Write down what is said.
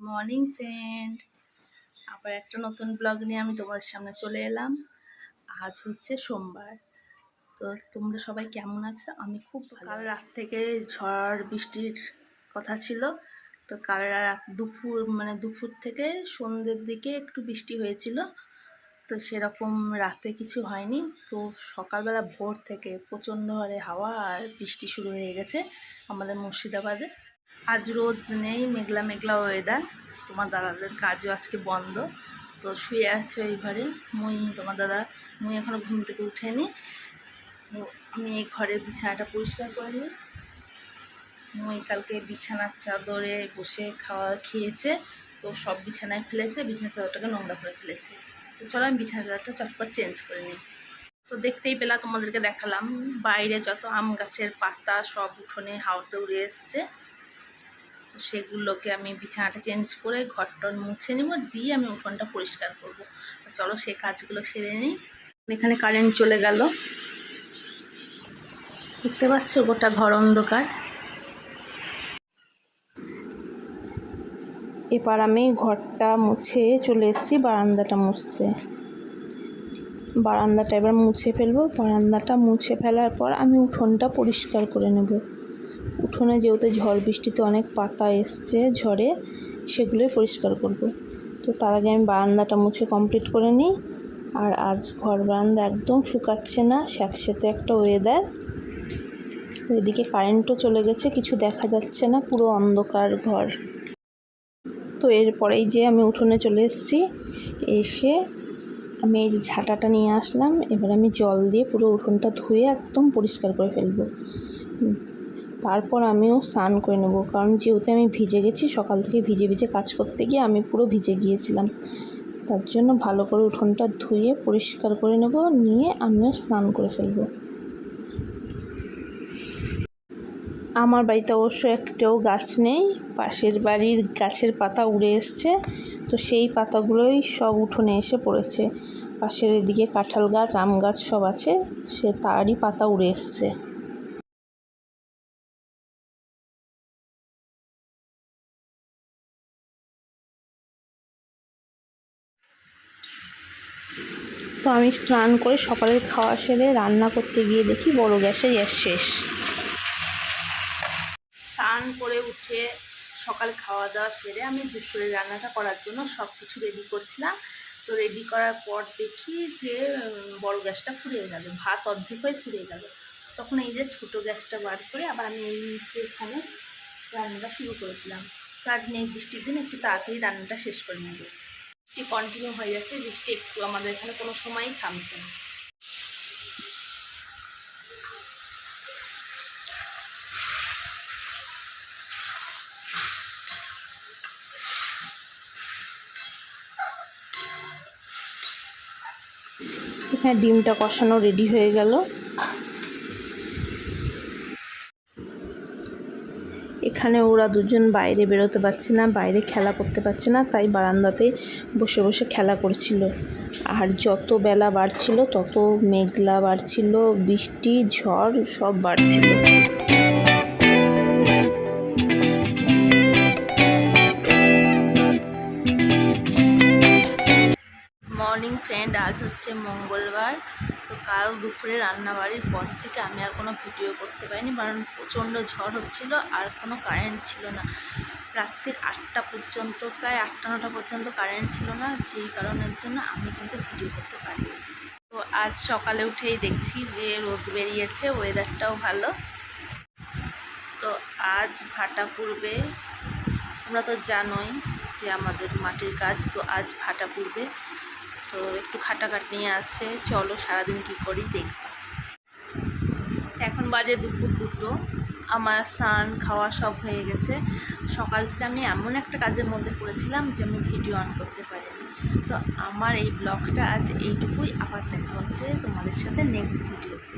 Morning friend আবার একটা নতুন ব্লগ নিয়ে আমি তোমাদের সামনে চলে এলাম। আজ হচ্ছে সোমবার। তো তোমরা সবাই কেমন আছো? আমি খুব কাল রাত থেকে ঝড় বৃষ্টির কথা ছিল। তো কাল রাত দুপুর মানে দুপুর থেকে সন্ধ্যের দিকে একটু বৃষ্টি হয়েছিল। তো সেরকম রাতে কিছু হয়নি। তো সকালবেলা ভোর থেকে প্রচণ্ড হারে হাওয়া আর বৃষ্টি শুরু হয়ে গেছে আমাদের মুর্শিদাবাদে। আজ রোদ নেই, মেঘলা মেঘলা ওয়েদার তোমার দাদাদের কাজও আজকে বন্ধ। তো শুয়ে আছে ওই ঘরে। মুই, তোমার দাদা, মুই এখনও ঘুম থেকে উঠেনি। আমি এই ঘরের বিছানাটা পরিষ্কার করে নিই। মুই কালকে বিছানার চাদরে বসে খাওয়া খেয়েছে। তো সব বিছানায় ফেলেছে, বিছানার চাদরটাকে নোংরা করে ফেলেছে। তো চলো আমি বিছানার চাদরটা চটপট চেঞ্জ করে নিই। তো দেখতেই পেলা, তোমাদেরকে দেখালাম। বাইরে যত আম গাছের পাতা সব উঠোনে হাওয়াতে উড়ে এসছে। সেগুলোকে আমি বিছানাটা চেঞ্জ করে ঘরটর মুছে নিব, দিয়ে আমি উঠোনটা পরিষ্কার করব। চলো সেই কাজগুলো সেরে নিই। এখানে কারেন্ট চলে গেল। দেখতে পাচ্ছ গোটা ঘর অন্ধকার। এবার আমি ঘরটা মুছে চলে এসেছি বারান্দাটা মুছতে। বারান্দাটা এবার মুছে ফেলব। বারান্দাটা মুছে ফেলার পর আমি উঠোনটা পরিষ্কার করে নেব। উঠোনে যেহেতু ঝড় বৃষ্টিতে অনেক পাতা এসছে ঝড়ে, সেগুলো পরিষ্কার করব। তো তার আগে আমি বারান্দাটা মুছে কমপ্লিট করে নিই। আর আজ ঘর বারান্দা একদম শুকাচ্ছে না স্যাঁতস্যাঁতে একটা ওয়েদার এদিকে কারেন্টও চলে গেছে, কিছু দেখা যাচ্ছে না, পুরো অন্ধকার ঘর। তো এরপরেই যে আমি উঠোনে চলে এসেছি, এসে আমি এই ঝাঁটাটা নিয়ে আসলাম, এবার আমি জল দিয়ে পুরো উঠোনটা ধুয়ে একদম পরিষ্কার করে ফেলব। তারপর আমিও স্নান করে নেব। কারণ যেহেতু আমি ভিজে গেছি, সকাল থেকে ভিজে ভিজে কাজ করতে গিয়ে আমি পুরো ভিজে গিয়েছিলাম। তার জন্য ভালো করে উঠোনটা ধুয়ে পরিষ্কার করে নেব, নিয়ে আমিও স্নান করে ফেলব। আমার বাড়িতে অবশ্য একটাও গাছ নেই, পাশের বাড়ির গাছের পাতা উড়ে এসছে, তো সেই পাতাগুলোই সব উঠোনে এসে পড়েছে। পাশের এদিকে কাঁঠাল গাছ, আম গাছ সব আছে, সে তারই পাতা উড়ে এসছে। আমি স্নান করে সকালের খাওয়া সেরে রান্না করতে গিয়ে দেখি বড় গ্যাসে গ্যাস শেষ। স্নান করে উঠে সকাল খাওয়া দাওয়া সেরে আমি দুপুরের রান্নাটা করার জন্য সব কিছু রেডি করছিলাম। তো রেডি করার পর দেখি যে বড় গ্যাসটা ফুরিয়ে গেল, ভাত অর্ধেক হয়ে ফুরিয়ে গেল। তখন এই যে ছোটো গ্যাসটা বার করে আবার আমি এই নিচে এখানে রান্নাটা শুরু করেছিলাম। কাজ নেই বৃষ্টির দিন, একটু তাড়াতাড়ি রান্নাটা শেষ করে নেব। বৃষ্টি কন্টিনিউ হয়ে যাচ্ছে, বৃষ্টি একটু আমাদের এখানে কোনো সময়ই থামছে না। এখানে ডিমটা কষানো রেডি হয়ে গেল। এখানে ওরা দুজন বাইরে বেরোতে পারছে না, বাইরে খেলা করতে পারছে না, তাই বারান্দাতে বসে বসে খেলা করছিল। আর যত বেলা বাড়ছিল, তত মেঘলা বাড়ছিল, বৃষ্টি, ঝড় সব বাড়ছিল। মর্নিং ফ্রেন্ড আজ হচ্ছে মঙ্গলবার। তো কাল দুপুরে রান্নাবাড়ির পর থেকে আমি আর কোনো ভিডিও করতে পারিনি কারণ প্রচণ্ড ঝড় হচ্ছিল আর কোনো কারেন্ট ছিল না। রাত্রির আটটা পর্যন্ত, প্রায় আটটা নটা পর্যন্ত কারেন্ট ছিল না, যেই কারণের জন্য আমি কিন্তু ভিডিও করতে পারিনি। তো আজ সকালে উঠেই দেখছি যে রোদ বেরিয়েছে ওয়েদারটাও ভালো। তো আজ ভাটা পূর্বে তোমরা তো জানোই যে আমাদের মাটির কাজ, তো আজ ভাটা পূর্বে তো একটু খাটাখাটনি আছে। চলো সারাদিন কী করি দেখব এখন বাজে দুপুর দুটো। আমার স্নান, খাওয়া সব হয়ে গেছে। সকাল থেকে আমি এমন একটা কাজের মধ্যে পড়েছিলাম যে আমি ভিডিও অন করতে পারি তো আমার এই ব্লগটা আজ এইটুকুই। আবার দেখা হচ্ছে তোমাদের সাথে নেক্সট ভিডিওতে